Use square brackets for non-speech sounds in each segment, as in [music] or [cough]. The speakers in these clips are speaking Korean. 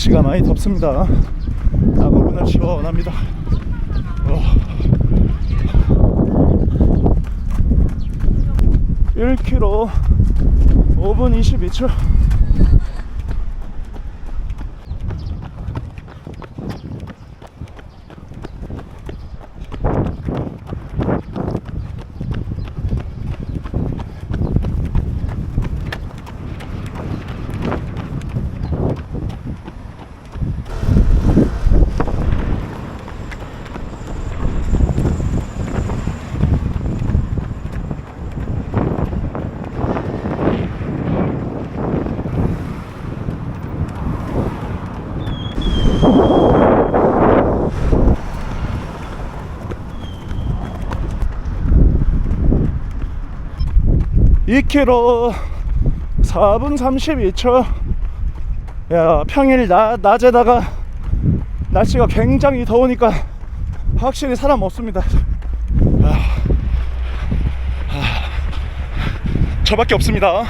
날씨가 많이 덥습니다. 아무거나 시원합니다. 어. 1km 5분 22초. 이 k m 4분 32초. 야, 평일 나, 낮에다가 날씨가 굉장히 더우니까 확실히 사람 없습니다. 아, 아, 저밖에 없습니다.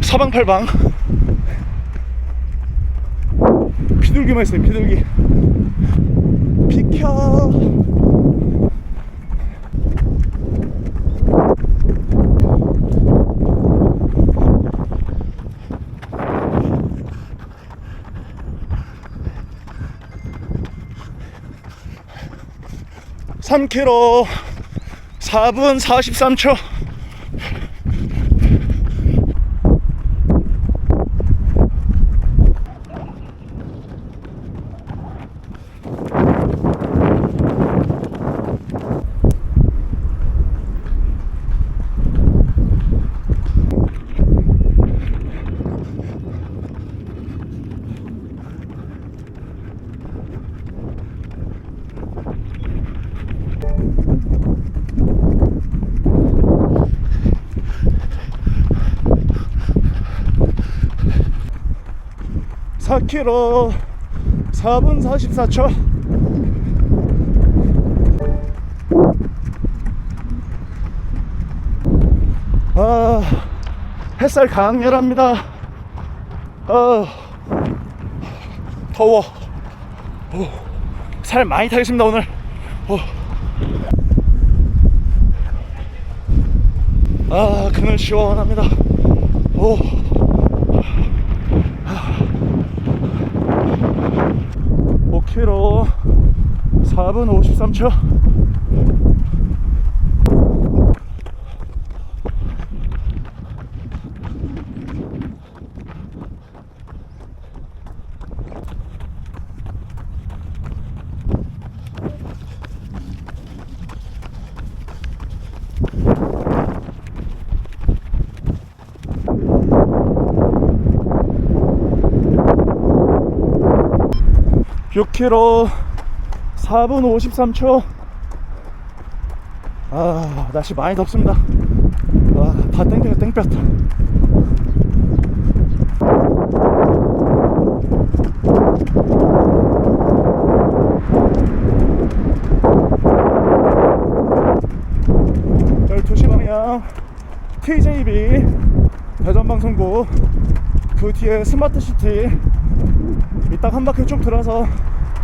사방팔방. 비둘기만 있어요, 비둘기. 비켜. 삼 k m 4분 43초. 사 k m 4분 44초. 아, 햇살 강렬합니다. 아, 더워. 오, 살 많이 타겠습니다, 오늘. 오. 아, 그늘 시원합니다. 오. 4분 53초 육 k m 4분 53초. 아 날씨 많이 덥습니다. 와다 땡볕 땡볕. 열두 시 방향 TJB 대전방송국 그 뒤에 스마트시티 이따 한 바퀴 쭉 돌아서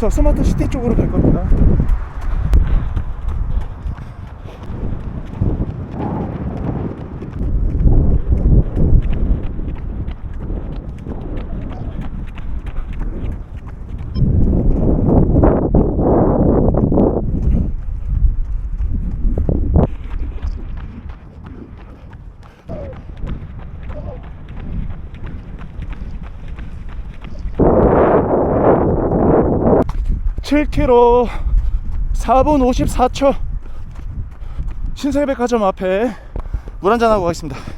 저 스마트 시티 쪽으로 갈 겁니다. 칠 k m 4분 54초 신세계백화점 앞에 물 한잔 하고 가겠습니다.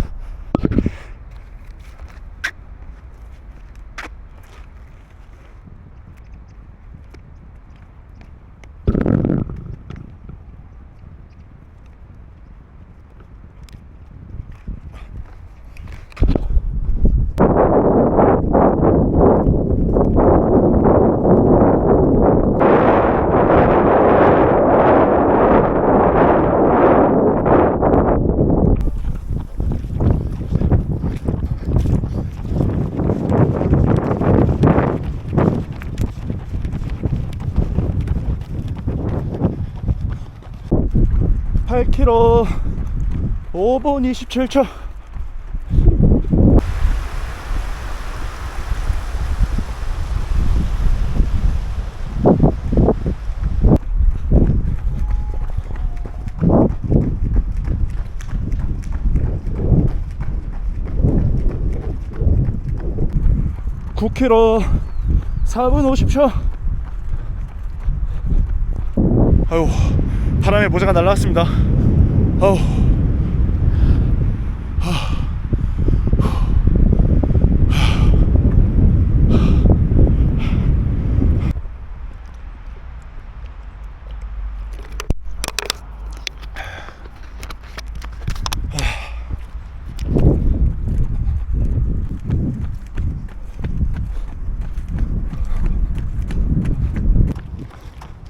5분 27초9 k m 4분 50초. 아유 바람에 모자가 날라왔습니다. 아우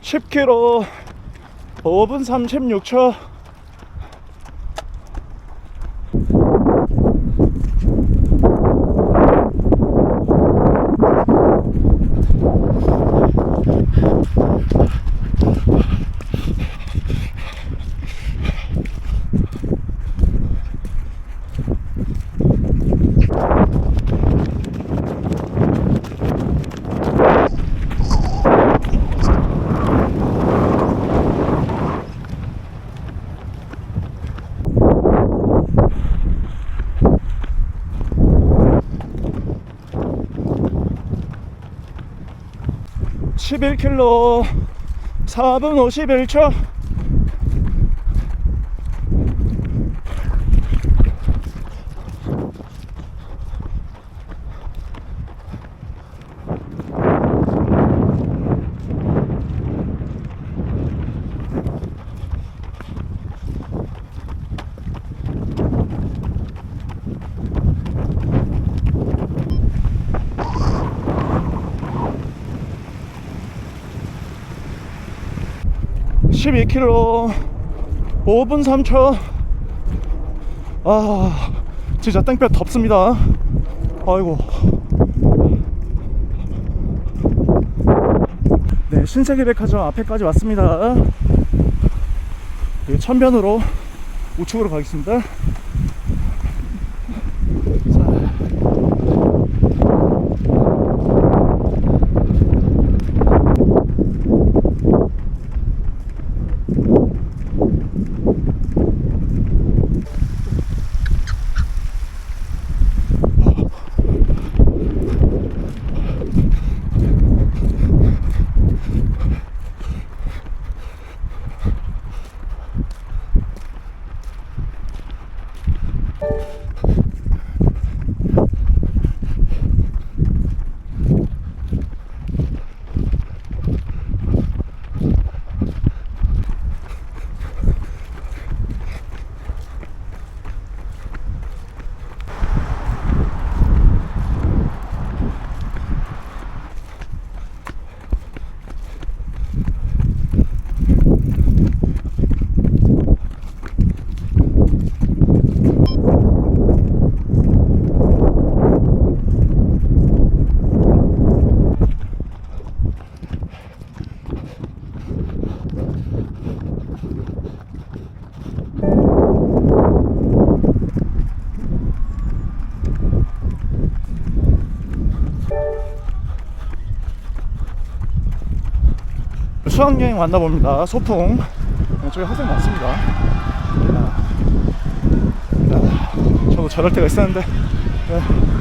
(10km) 5분 36초 (11km) 4분 51초 (12 k m) 5분 3초. 아 진짜 땡볕 덥습니다. 아이고. 네 신세계 백화점 앞에까지 왔습니다. 네, 천변으로 우측으로 가겠습니다 수학여행 왔나 봅니다. 소풍. 네, 저기 학생 많습니다. 야, 야, 저도 저럴 때가 있었는데. 네.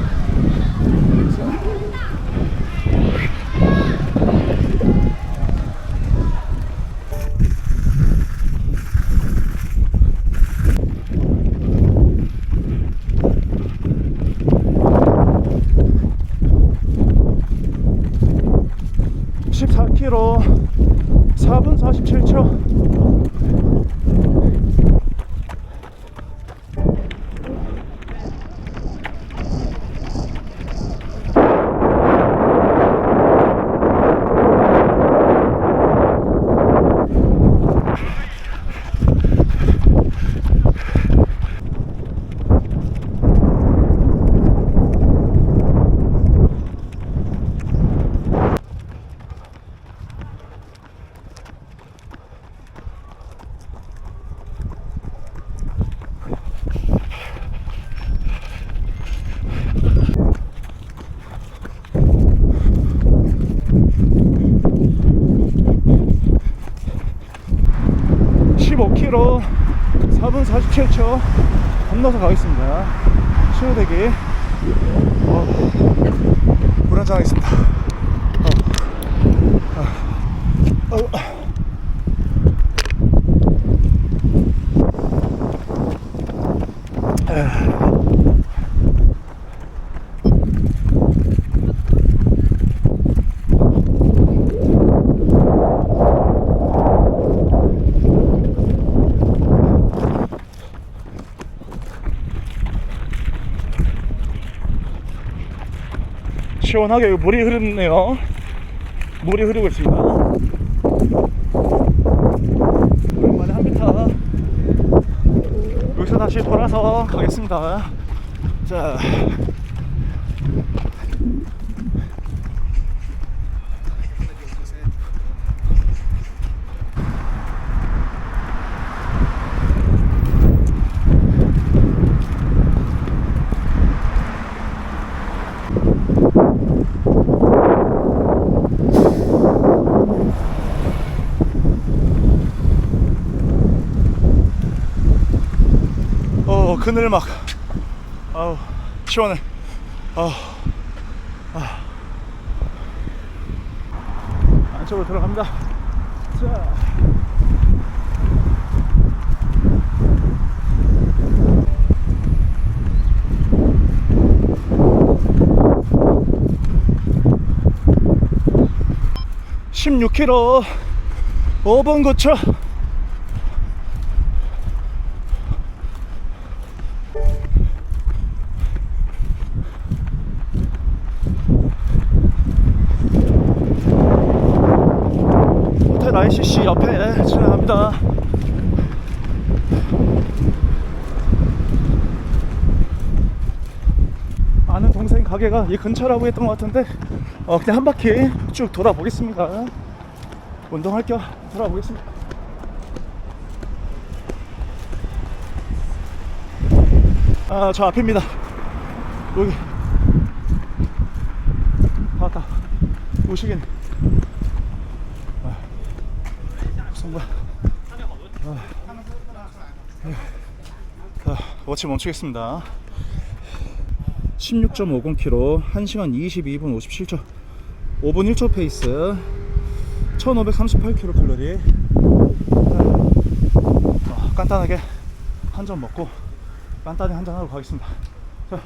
건너서 가겠습니다. 신호대기. 어, 불안정하겠습니다. 어. 어. 시원하게 물이 흐르네요. 물이 흐르고 있습니다. 오랜만에 한비타. 여기서 다시 돌아서 가겠습니다. 자. 어 그늘 막 아우 시원해. 아우 아. 안쪽으로 들어갑니다. 자. (16km) 5번 고쳐 호텔 ICC 옆에 지나갑니다. 아는 동생 가게가 이 근처라고 했던 것 같은데 어, 그냥 한 바퀴 쭉 돌아보겠습니다. 운동할 겸 돌아보겠습니다. 아, 저 앞입니다. 여기. 다 왔다. 우식이네. 성과. 자, 워치 멈추겠습니다. 16.50km, 1시간 22분 57초, 5분 1초 페이스, 1538kcal. 어, 간단하게 한 잔 먹고 간단히 한 잔 하고 가겠습니다. 자.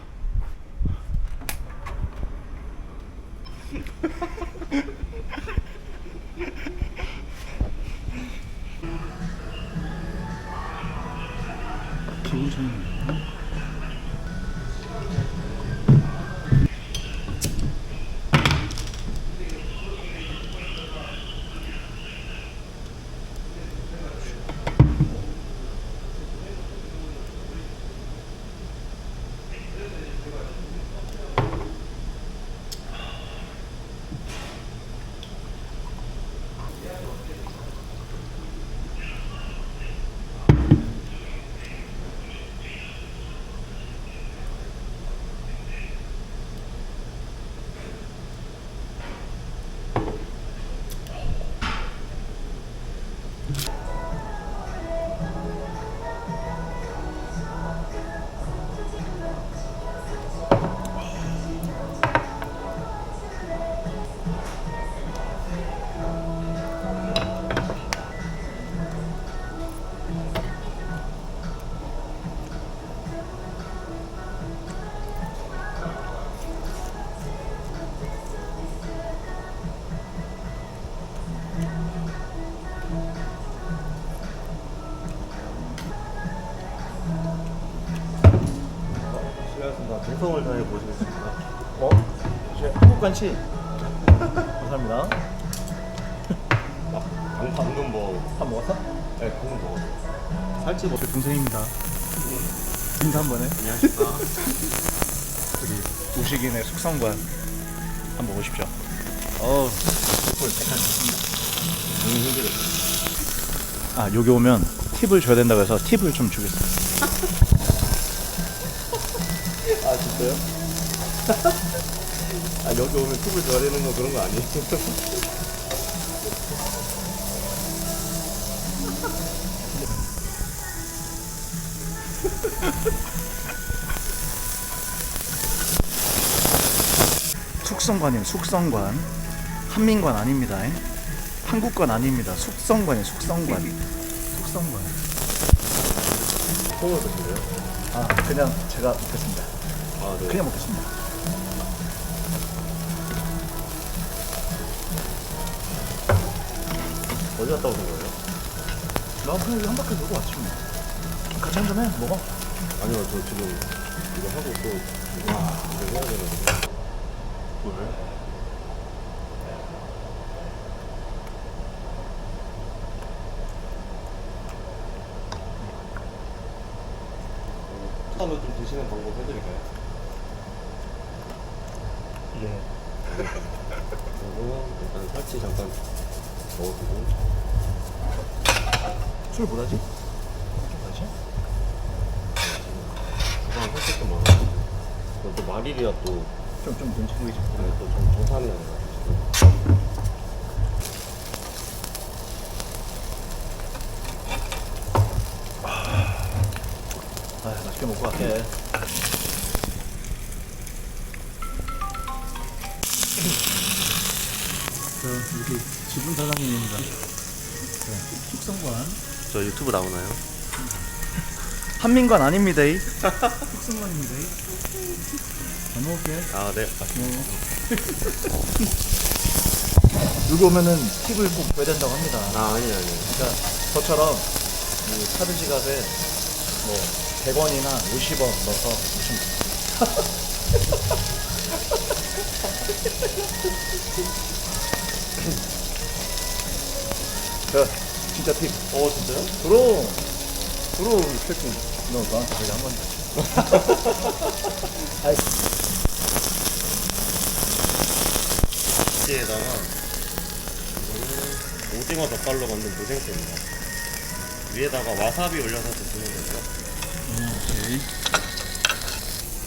간치. 감사합니다. 방, 방금 뭐, 밥 먹었어? 네, 방금 뭐, 살찌 뭐, 제 동생입니다. 인사 한번 해. 안녕하십니까. 우리 우식인의 숙성관 한번 오십시오. 백한 너무 힘들었어요. 아 여기 오면 팁을 줘야 된다고 해서 팁을 좀 주겠습니다. 아, 진짜요? 아, 여기 오면 숲을 줘야 되는 거 그런 거 아니에요? [laughs] 숙성관이에요, 숙성관. 한민관 아닙니다. 한국관 아닙니다. 숙성관이에요, 숙성관. 숙성관. 소금을 드시래요? 아, 그냥 제가 먹겠습니다. 아, 네. 그냥 먹겠습니다. 어디 갔다 오신 거예요? 나 그냥 한 바퀴 돌고 왔지 뭐. 같이 한잔 해. 먹어. 아니요 저 지금 이거 하고 또 이거 이거 해야 되는데 왜? 다음에 좀 드시는 방법 해드릴까요? 예. [laughs] 그리고 일단 살치 잠깐 넣어주고 술 뭐라지? 뭐라지? 그냥 살짝 좀 많아 또 마릴이야 또 좀 좀 눈치 보이지. 네, 또 정, 정산이야 지금 아 맛있게 먹고 갈게. 저 여기 지분 사장님입니다. 숙성관. 저 유튜브 나오나요? 한민관 아닙니다. 이. 이. 잘 먹을게. 아 네 여기 오면은 팁을 꼭 줘야 된다고 합니다. 아 아니 아니 그러니까 저처럼 이 카드 지갑에 뭐 100원이나 50원 넣어서 오시면 됩니다. [laughs] 자, 진짜 팁. 어 진짜요? 그럼, 그럼 이 새끼 너 나한테 한 건데. 아이, 이에다가 이거는 오징어 젓갈로 만든 무생채입니다. 위에다가 와사비 올려서 드시면 되고요. 오케이.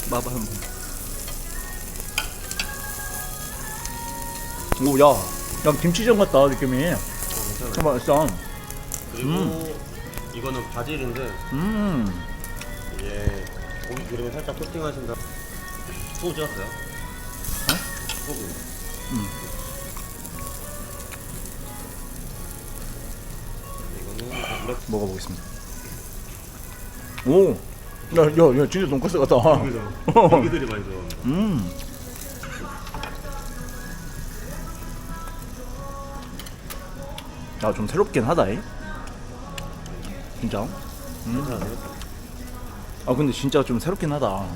마봐 한 번. 오, 야, 야 김치전 같다 느낌이. 어, 참 괜찮아요. 맛있어. 그리고 이거는 바질인데 음. 이게 고기 기름에 살짝 코팅하신 다음 소주 하세요? 소금. 음. 이거는 먹어보겠습니다. 오, 야, 야, 야, 진짜 돈까스 같다. 그죠? 어. 고기들이 많이 들어갑니다. [laughs] 음. 야, 좀 새롭긴 하다, 이. 진짜. 음. 괜찮아요? 아, 근데 진짜 좀 새롭긴 하다. 아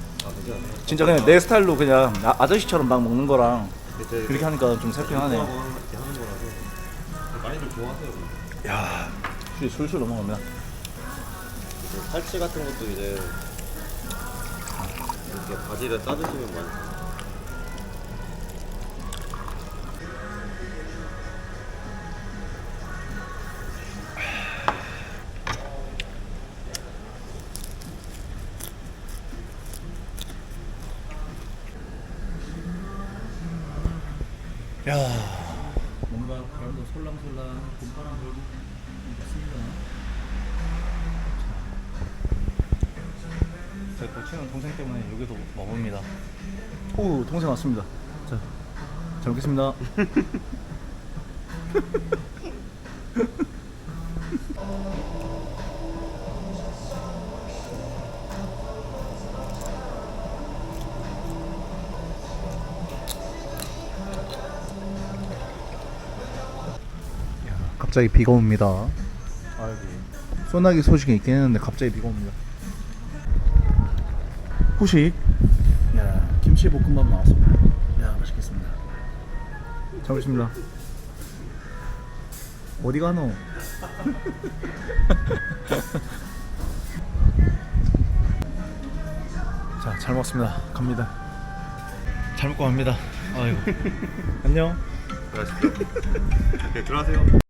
괜찮아요. 진짜 그냥 내 스타일로 그냥 아, 아저씨처럼 막 먹는 거랑 이제 그렇게 하니까 좀 새롭긴 하네. 이렇게 하는 거라서 많이들 좋아하세요. 근데. 야, 술 술술 넘어갑니다. 이제 살치 같은 것도 이제 이렇게 바질에 싸드시면 많이 야, 뭔가 바람도 솔랑솔랑 봄바람 불고 있습니다. 제 거치는 동생 때문에 여기도 머뭅니다. 오, 동생 왔습니다. 자, 잘 먹겠습니다. [laughs] 갑자기 비가 옵니다. 소나기 소식이 있긴 했는데 갑자기 비가 옵니다. 후식. 야, 김치 볶음밥 나왔습니다. 야, 맛있겠습니다. 잘 먹겠습니다. 어디 가노? [laughs] 자, 잘 먹었습니다. 갑니다. 잘 먹고 갑니다. 아이고. 안녕. 네, 들어가세요.